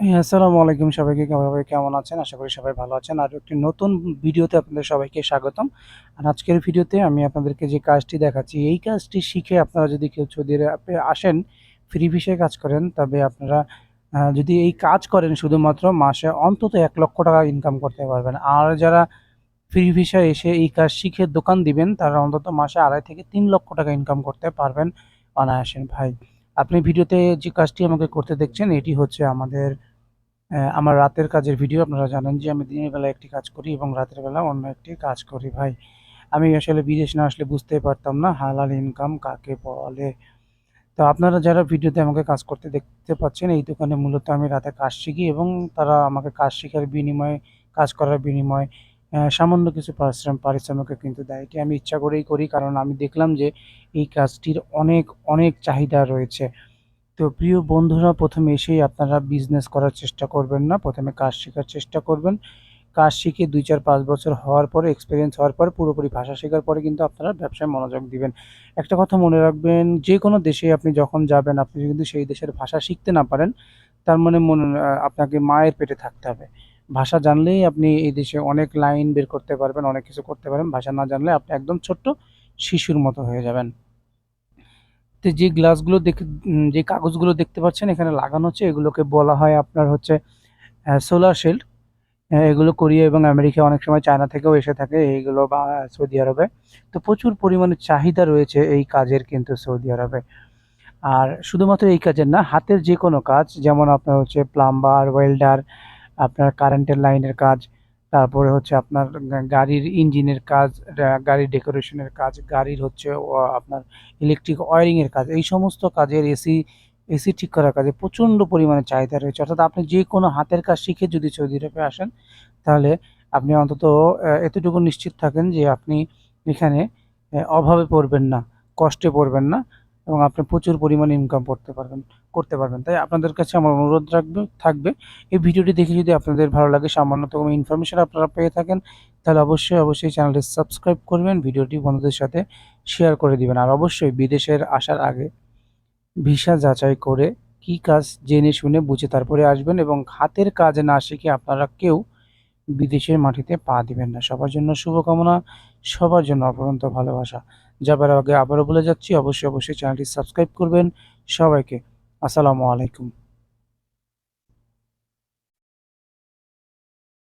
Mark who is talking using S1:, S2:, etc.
S1: হ্যাঁ, আসসালামু আলাইকুম সবাইকে সবাই কেমন আছেন? আশা করি সবাই ভালো আছেন। আর একটি নতুন ভিডিওতে আপনাদের সবাইকে স্বাগতম। আর আজকের ভিডিওতে আমি আপনাদেরকে যে কাজটি দেখাচ্ছি, এই কাজটি শিখে আপনারা যদি কেউ আরবে আসেন, ফ্রি ভিসায় কাজ করেন, তবে আপনারা যদি এই কাজ করেন শুধুমাত্র মাসে অন্তত এক লক্ষ টাকা ইনকাম করতে পারবেন। আর যারা ফ্রি ভিসায় এসে এই কাজ শিখে দোকান দিবেন, তারা অন্তত মাসে ৳২.৫ থেকে তিন লক্ষ টাকা ইনকাম করতে পারবেন অনায়াসেন ভাই। আপনি ভিডিওতে যে কাজটি আমাকে করতে দেখছেন, এটি হচ্ছে আমাদের আমার রাতের কাজের ভিডিও। আপনারা জানেন যে আমি দিনের বেলা একটি কাজ করি এবং রাতের বেলা অন্য একটি কাজ করি ভাই। আমি আসলে বিদেশ না আসলে বুঝতেই পারতাম না হালাল ইনকাম কাকে বলে। তো আপনারা যারা ভিডিওতে আমাকে কাজ করতে দেখতে পাচ্ছেন, এই দোকানে মূলত আমি রাতে কাজ শিখি এবং তারা আমাকে কাজ শিখার বিনিময়ে, কাজ করার বিনিময়ে সামান্য কিছু পারিশ্রম পারিশ্রমিকও কিন্তু দেয়। এটি আমি ইচ্ছা করেই করি কারণ আমি দেখলাম যে এই কাজটির অনেক, অনেক চাহিদা রয়েছে। তো প্রিয় বন্ধুরা প্রথমে এসেই আপনারা বিজনেস করার চেষ্টা করবেন না। প্রথমে কাজ শেখার চেষ্টা করবেন। কাজ শিখে ২, ৪, ৫ বছর হওয়ার পরে এক্সপিরিয়েন্স হওয়ার পর পুরোপুরি ভাষা শেখার পরে কিন্তু আপনারা ব্যবসায় মনোযোগ দিবেন। একটা কথা মনে রাখবেন, যে কোনো দেশে আপনি যখন যাবেন আপনি কিন্তু সেই দেশের ভাষা শিখতে না পারেন, তার মানে মনে আপনাকে মায়ের পেটে থাকতে হবে। ভাষা জানলেই আপনি এই দেশে অনেক লাইন বের করতে পারবেন, অনেক কিছু করতে পারবেন। ভাষা না জানলে আপনি একদম ছোট্ট শিশুর মতো হয়ে যাবেন। তো যে গ্লাসগুলো দেখ যে কাগজগুলো দেখতে পাচ্ছেন এখানে লাগানো হচ্ছে এগুলোকে বলা হয় আপনার হচ্ছে সোলার শিল্ড। এগুলো কোরিয়া এবং আমেরিকা অনেক সময় চায়না থেকেও এসে থাকে এইগুলো বা সৌদি আরবে। তো প্রচুর পরিমাণে চাহিদা রয়েছে এই কাজের কিন্তু সৌদি আরবে। আর শুধুমাত্র এই কাজের না, হাতের যে কোনো কাজ যেমন আপনার হচ্ছে প্লাম্বার, ওয়েল্ডার, আপনার কারেন্টের লাইনের কাজ, তারপরে হচ্ছে আপনার গাড়ির ইঞ্জিনের কাজ, গাড়ির ডেকোরেশনের কাজ, গাড়ির হচ্ছে আপনার ইলেকট্রিক ওয়ারিংয়ের কাজ। এই সমস্ত কাজের এসি, এসি ঠিক করার কাজে প্রচণ্ড পরিমাণে চাহিদা রয়েছে। অর্থাৎ আপনি যে কোনো হাতের কাজ শিখে যদি সৌদি আরবে আসেন, তাহলে আপনি অন্তত এতটুকু নিশ্চিত থাকেন যে আপনি এখানে অভাবে পড়বেন না, কষ্টে পড়বেন না এবং আপনি প্রচুর পরিমাণে ইনকাম করতে পারবেন করতে পারবেন। তাই আপনাদের কাছে আমার অনুরোধ রাখবে থাকবে, এই ভিডিওটি দেখে যদি আপনাদের ভালো লাগে সামান্যতম ইনফরমেশন আপনারা পেয়ে থাকেন, তাহলে অবশ্যই, অবশ্যই চ্যানেলটি সাবস্ক্রাইব করবেন, ভিডিওটি বন্ধুদের সাথে শেয়ার করে দিবেন। আর অবশ্যই বিদেশের আসার আগে ভিসা যাচাই করে কি কাজ জেনে শুনে বুঝে তারপরে আসবেন এবং হাতের কাজ না শিখে আপনারা কেউ বিদেশের মাটিতে পা দিবেন না। সবার জন্য শুভকামনা, সবার জন্য অপরন্ত ভালোবাসা। যাবার আগে আবারও বলে যাচ্ছি অবশ্যই, অবশ্যই চ্যানেলটি সাবস্ক্রাইব করবেন। সবাইকে আসসালামু আলাইকুম।